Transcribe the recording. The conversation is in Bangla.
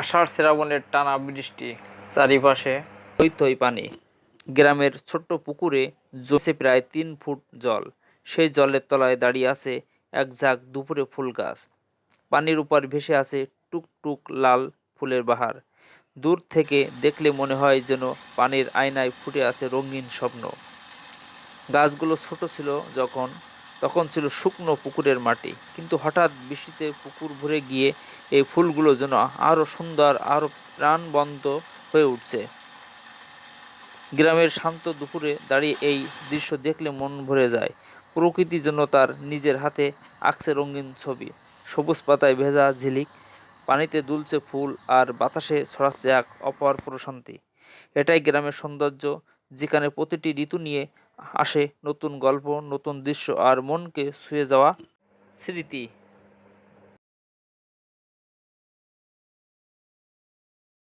আষাঢ় শ্রাবণের টানা বৃষ্টি চারিপাশে থই থই পানি। গ্রামের ছোট্ট পুকুরে জমছে প্রায় তিন ফুট জল। সেই জলের তলায় দাঁড়িয়ে আছে এক ঝাঁক দুপুরে ফুল গাছ। পানির উপর ভেসে আছে টুকটুক লাল ফুলের বাহার। দূর থেকে দেখলে মনে হয় যেন পানির আয়নায় ফুটে আছে রঙিন স্বপ্ন। গাছগুলো ছোট ছিল যখন তখন ছিল শুকনো পুকুরের মাটি। কিন্তু হঠাৎ বৃষ্টিতে পুকুর ভরে গিয়ে এই ফুলগুলো যেন আরও সুন্দর আরও প্রাণবন্ত হয়ে উঠছে। গ্রামের শান্ত দুপুরে দাঁড়িয়ে এই দৃশ্য দেখলে মন ভরে যায়। প্রকৃতি যেন তার নিজের হাতে আঁকছে রঙিন ছবি। সবুজ পাতায় ভেজা ঝিলিক, পানিতে দুলছে ফুল আর বাতাসে ছড়াচ্ছে এক অপর প্রশান্তি। এটাই গ্রামের সৌন্দর্য, যেখানে প্রতিটি ঋতু নিয়ে আসে নতুন গল্প নতুন দৃশ্য আর মনকে ছুঁয়ে যাওয়া স্মৃতি।